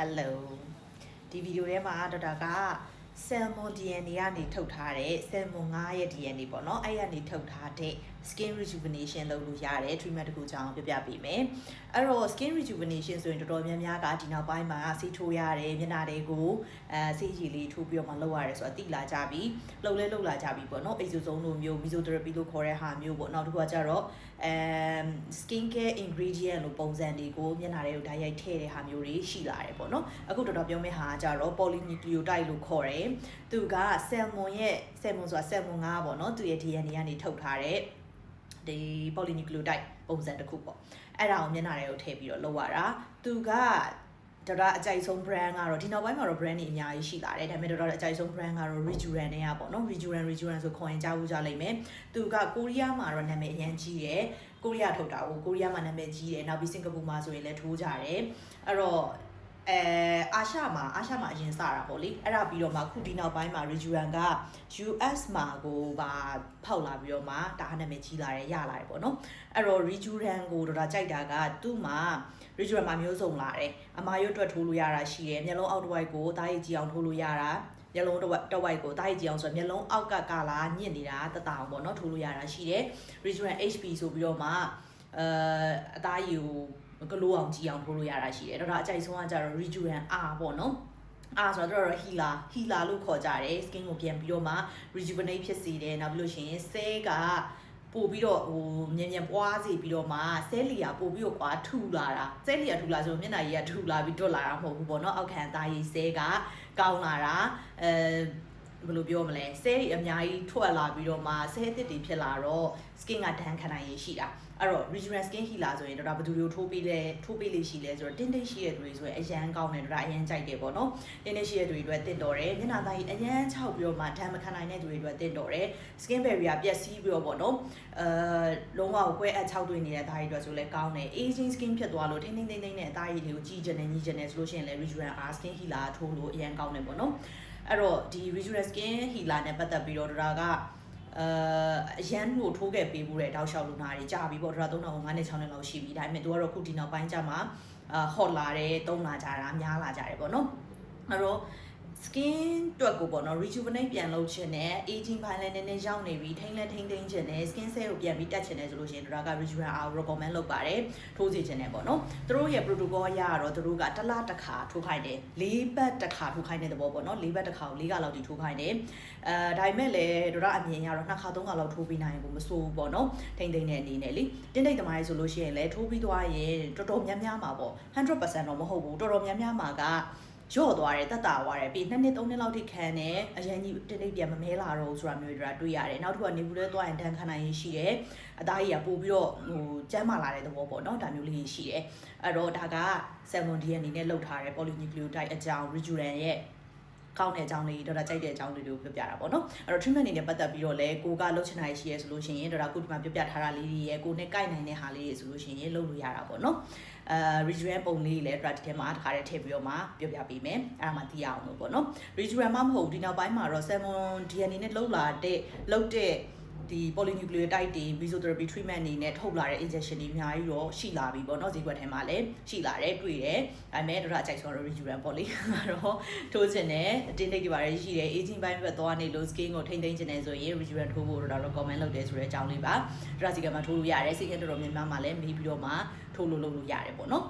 Hello ဒီဗီဒီယိုထဲမှာဒေါက်တာက Salmon DNA ကနေထုတ်ထားတဲ့ Salmon 5ရဲ့ DNA ပေါ့နော်အဲ့ရကနေထုတ်ထားတဲ့ skin rejuvenation လုပ်လို့ရတယ် treatment တစ်ခုကြောင်းပြပြပေးမယ်အဲ့တော့ skin rejuvenation ဆိုရင်တော်တော်များများကဒီနောက်ပိုင်းမှာဆေးထိုးရတယ်မျက်နှာတွေကိုအဲဆေးရည်လေးထိုးပြီးတော့မှလုပ်ရတယ်ဆိုတာသိလာကြပြီလှုပ်လဲလှုပ်လာကြပြီပေါ့နော် exosome လိုမျိုး mesotherapy လို့ခေါ်တဲ့ဟာမျိုးပေါ့နောက်တစ်ခုကကျတော့အဲ skin care ingredient လို့ပုံစံတွေကိုမျက်နှာတွေကိုဓာတ်ရိုက်ထည့်တဲ့ဟာမျိုးတွေရှိလာတယ်ပေါ့နော်အခုတော်တော်ပြောမယ့်ဟာကကျတော့ polynucleotide လို့ခေါ်တယ်သူက salmon ရဲ့ salmon ဆိုတာ salmon ငါးပေါ့နော်သူရဲ့ DNA ကနေထုတ်ထားတဲ့ဒီ polynucleotide ပုံစံတစ်ခုပေါ့အဲ့ဒါကိုမျက်နှာတွေကိုထည့်ပြီးတော့လုပ်ရတာသူကဒေါက်တာအကြိုက်ဆုံး brand ကတော့ဒီနောက်ပိုင်းမှာတော့ brand တွေအများကြီးရှိလာတယ်ဒါပေမဲ့ဒေါက်တာအကြိုက်ဆုံး brand ကတော့ Rejuven နဲ့อ่ะပေါ့နော် Rejuven Rejuven ဆိုခေါ်ရင်ကြားဦးကြလိမ့်မယ်သူကကိုရီးယားမှာတော့နာမည်အရင်ကြီးတယ်ကိုရီးယားထုတ်တာကိုကိုရီးယားမှာနာမည်ကြီးတယ်နောက်ပြီးစင်ကာပူမှာဆိုရင်လည်းထိုးကြတယ်အဲ့တော့ အဲအာရှမှာအာရှမှာအရင်စတာပေါ့လေအဲ့ဒါပြီးတော့မှခုဒီနောက်ပိုင်းမှာ Rejuven က US မှာကိုပါဖောက်လာပြီးတော့မှဒါနာမည်ကြီးလာတယ်ရလာတယ်ပေါ့နော်အဲ့တော့ Rejuven ကိုတော့ကြိုက်တာကသူ့မှာ Rejuven မှာမျိုးစုံလာတယ်အမာရွတ်အတွက်ထိုးလို့ရတာရှိတယ်မျက်လုံးအောက်တစ်ဝိုက်ကိုတားရည်ကြည့်အောင်ထိုးလို့ရတာမျက်လုံးတစ်ဝက်တစ်ဝိုက်ကိုတားရည်ကြည့်အောင်ဆိုတော့မျက်လုံးအောက်ကကာလာညစ်နေတာတတအောင်ပေါ့နော်ထိုးလို့ရတာရှိတယ် Rejuven HP ဆိုပြီးတော့မှအဲအသားရည်ကို ကလိုအောင်ကြည့်အောင်ထိုးလို့ရတာရှိတယ်တော့ဒါအကြိုက်ဆုံးကကြတော့ Rejuven R ပေါ့နော်အာဆိုတော့တော့ healer healer လို့ခေါ်ကြတယ် skin ကိုပြန်ပြီးတော့မှ rejuvenate ဖြစ်စေတယ်နောက်ပြီးလို့ရှိရင် cell ကပို့ပြီးတော့ဟိုမြန်မြန်ပွားစီပြီးတော့မှဆဲလီယာပို့ပြီးတော့ကွာထူလာတာဆဲလီယာထူလာဆိုတော့မျက်နှာကြီးကထူလာပြီးတွတ်လာတာမဟုတ်ဘူးပေါ့နော်အောက်ခံအသားရည်ဆဲကကောင်းလာတာအဲ ဘယ်လိုပြောမလဲဆဲတွေအများကြီးထွက်လာပြီးတော့မှဆဲအသစ်တွေဖြစ်လာတော့ skin ကဒဏ်ခံနိုင်ရရှိတာအဲ့တော့ rejuvenate skin healer ဆိုရင်တော့ဒါဘယ်သူတွေကိုထိုးပေးလဲထိုးပေးလေးရှိလဲဆိုတော့တင်းတင်းရှိတဲ့သူတွေဆိုရင်အရန်ကောင်းတယ်တော့ဒါအရန်ကြိုက်တယ်ပေါ့နော်တင်းတင်းရှိတဲ့သူတွေအတွက်တင့်တော်တယ်မျက်နှာသားကြီးအရန်ခြောက်ပြီးတော့မှဒဏ်မခံနိုင်တဲ့သူတွေအတွက်တင့်တော်တယ် skin barrier ပျက်စီးပြီးတော့ပေါ့နော်အဲလုံးဝကိုကွဲအပ်ခြောက်သွင်းနေတဲ့သားတွေအတွက်ဆိုလဲကောင်းတယ် aging skin ဖြစ်သွားလို့ထိန်းထိန်းသိမ်းသိမ်းနဲ့အသားရည်လေးကိုကြီးကျင်နေညီကျင်နေဆိုလို့ရှိရင်လဲ rejuvenate R skin healer ထိုးလို့အရန်ကောင်းတယ်ပေါ့နော် အဲ့တော့ဒီ rejuvenate skin healer နဲ့ပတ်သက်ပြီးတော့ဒါကအဲအရန်ကိုထိုးခဲ့ပေးဖို့တဲ့တောက်လျှောက်လူနာတွေကြာပြီပေါ့ဒါတော့3000 9နဲ့6နဲ့လောက်ရှိပြီဒါပေမဲ့သူကတော့ခုဒီနောက်ပိုင်းကျမှအာ hot လာတယ်တုံးလာကြတာများလာကြတယ်ပေါ့နော်အဲ့တော့ skin တွက်ကိုပေါ့နော် rejuvenate ပြန်လုပ်ချင်တယ် aging ပိုင်းလည်းနည်းနည်းရောက်နေပြီထိန်းလဲထိန်းသိမ်းချင်တယ် skin cell ကိုပြန်ပြီးတက်ချင်တယ်ဆိုလို့ရှိရင်တို့က rejuven R recommend လုပ်ပါတယ်ထိုးစီချင်တယ်ပေါ့နော်သူတို့ရဲ့ protocol အရကတော့သူတို့ကတစ်လတစ်ခါထိုးခိုင်းတယ်၄ပတ်တစ်ခါထိုးခိုင်းတဲ့သဘောပေါ့နော်၄ပတ်တစ်ခါကို၄ကလောက်ထိထိုးခိုင်းတယ်အဲဒါပေမဲ့လည်းတို့ကအမြင်ရတော့နှစ်ခါသုံးခါလောက်ထိုးပြီးနိုင်ဘူးမစိုးဘူးပေါ့နော်ထိန်းသိမ်းတဲ့အနေနဲ့လေတင်းတိတ်သမားရေးဆိုလို့ရှိရင်လည်းထိုးပြီးသွားရင်တော်တော်များများမှာပေါ့100%တော့မဟုတ်ဘူးတော်တော်များများမှာက ရော့သွားတယ်တက်တာသွားတယ်ပြီးနှစ်နှစ်သုံးနှစ်လောက်ထိခံတယ်အရင်ကြီးတိတိပြန်မမဲလာတော့ဆိုတာမျိုးတွေတွေ့ရတယ်နောက်တစ်ခုကနေဘူးလဲသွားရင်ဒဏ်ခံနိုင်ရရှိတယ်အသားကြီးကပို့ပြီးတော့ဟိုကျန်းမာလာတဲ့သဘောပေါ့နော်ဒါမျိုးလေးရှိတယ်အဲ့တော့ဒါက salmon DNA နဲ့လောက်ထားတဲ့ polynucleotide အကြောင်း rejuven ရဲ့ ကောင်းတဲ့အကြောင်းလေးဒေါက်တာကြိုက်တဲ့အကြောင်းလေးတွေကိုပြောပြတာပေါ့နော်အဲ့တော့ treatment အနေနဲ့ပတ်သက်ပြီးတော့လဲကိုကလှုပ်ချင်တာရှိရဲဆိုလို့ရှိရင်ဒေါက်တာခုဒီမှာပြောပြထားတာလေးတွေရဲ့ကိုနဲ့ကိုက်နိုင်တဲ့ဟာလေးတွေဆိုလို့ရှိရင်လုပ်လို့ရတာပေါ့နော်အဲ rejuven ပုံလေးလည်းဒေါက်တာဒီထဲမှာတစ်ခါတည်းထည့်ပြီးတော့မှပြောပြပေးမယ်အဲ့ဒါမှသိရအောင်လို့ပေါ့နော် rejuven မှမဟုတ်ဒီနောက်ပိုင်းမှာတော့ salmon DNA နဲ့လှုပ်လာတဲ့လှုပ်တဲ့ ဒီ polynucleotide တွေ mesotherapy treatment အနေနဲ့ထုတ်လာတဲ့ injection တွေအများကြီးတော့ရှိလာပြီပေါ့နော်ဈေးကွက်ထဲမှာလည်းရှိလာတယ်တွေ့တယ်ဒါပေမဲ့တို့ကအကြိုက်ဆုံးတော့ rejuven ပေါ့လေအဲ့တော့ထိုးချင်တယ်အတင်းတိတ်တွေပါတယ်ရှိတယ် aging ဘိုင်းဘက်သွားနေလို့ skin ကိုထိမ့်သိမ်းချင်တယ်ဆိုရင် rejuven ထိုးဖို့တော့ recommend လုပ်တယ်ဆိုတဲ့အကြောင်းလေးပါတို့ကစီကမှာထိုးလို့ရတယ်စီကတော်တော်များများမှာလည်းမေးပြီးတော့မှထိုးလို့လုပ်လို့ရတယ်ပေါ့နော်